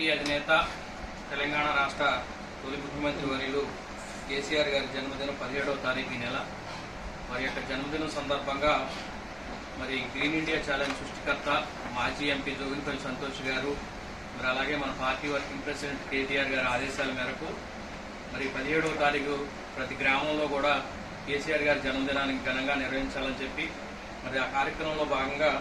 Party అధినేత తెలంగాణ రాష్ట్ర తొలి ముఖ్యమంత్రి వర్యులు కేసీఆర్ గారి జన్మదినం పదిహేడవ తారీఖు ఈ నెల. వారి యొక్క జన్మదినం సందర్భంగా మరి గ్రీన్ ఇండియా ఛాలెంజ్ సృష్టికర్త మాజీ ఎంపీ జోగినపల్లి సంతోష్ గారు మరి అలాగే మన పార్టీ వర్కింగ్ ప్రెసిడెంట్ కేటీఆర్ గారి ఆదేశాల మేరకు మరి పదిహేడవ తారీఖు ప్రతి గ్రామంలో కూడా కేసీఆర్ గారి జన్మదినానికి ఘనంగా నిర్వహించాలని చెప్పి మరి ఆ కార్యక్రమంలో భాగంగా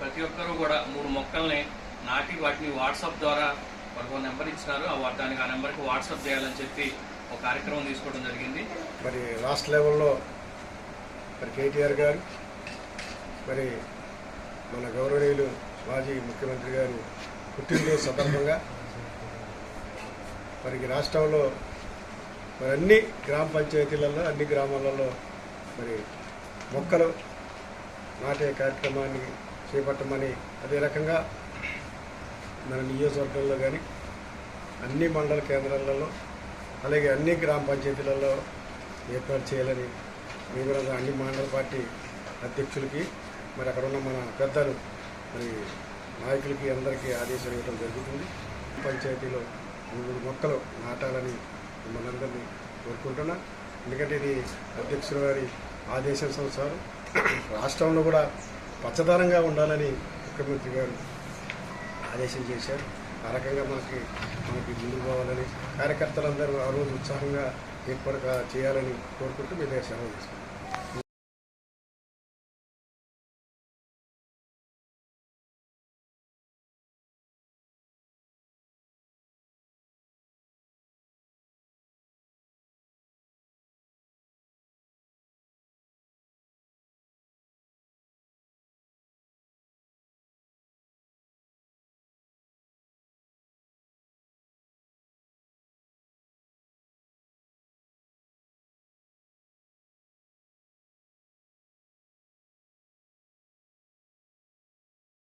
ప్రతి ఒక్కరూ కూడా మూడు మొక్కల్ని నాటి వాటిని వాట్సాప్ ద్వారా వాళ్ళకు ఒక నెంబర్ ఇచ్చినారు. ఆ దానికి ఆ నెంబర్కి వాట్సాప్ చేయాలని చెప్పి ఒక కార్యక్రమం తీసుకోవడం జరిగింది. మరి రాష్ట్ర లెవెల్లో మరి కేటీఆర్ గారు మరి మన గౌరవనీయులు మాజీ ముఖ్యమంత్రి గారు పుట్టినరోజు సందర్భంగా మరి రాష్ట్రంలో మరి అన్ని గ్రామ పంచాయతీలలో అన్ని గ్రామాలలో మరి మొక్కలు నాటే కార్యక్రమాన్ని చేపట్టమని అదే రకంగా మన నియోజకవర్గంలో కానీ అన్ని మండల కేంద్రాలలో అలాగే అన్ని గ్రామ పంచాయతీలలో ఏర్పాటు చేయాలని మేము అన్ని మండల పార్టీ అధ్యక్షులకి మరి అక్కడ ఉన్న మన పెద్దలు మరి నాయకులకి అందరికీ ఆదేశాలు ఇవ్వడం జరుగుతుంది. పంచాయతీలో మూడు మొక్కలు నాటాలని మనందరినీ కోరుకుంటున్నా. ఎందుకంటే ఇది అధ్యక్షుల ఆదేశం సంసారం రాష్ట్రంలో కూడా పచ్చదనంగా ఉండాలని ముఖ్యమంత్రి గారు ఆదేశం చేశారు. ఆ రకంగా మనకి మనకి ముందుకు పోవాలని కార్యకర్తలందరూ ఆ రోజు ఉత్సాహంగా ఏర్పాటు చేయాలని కోరుకుంటూ మీ దగ్గర సెలవు తీసుకుంటాం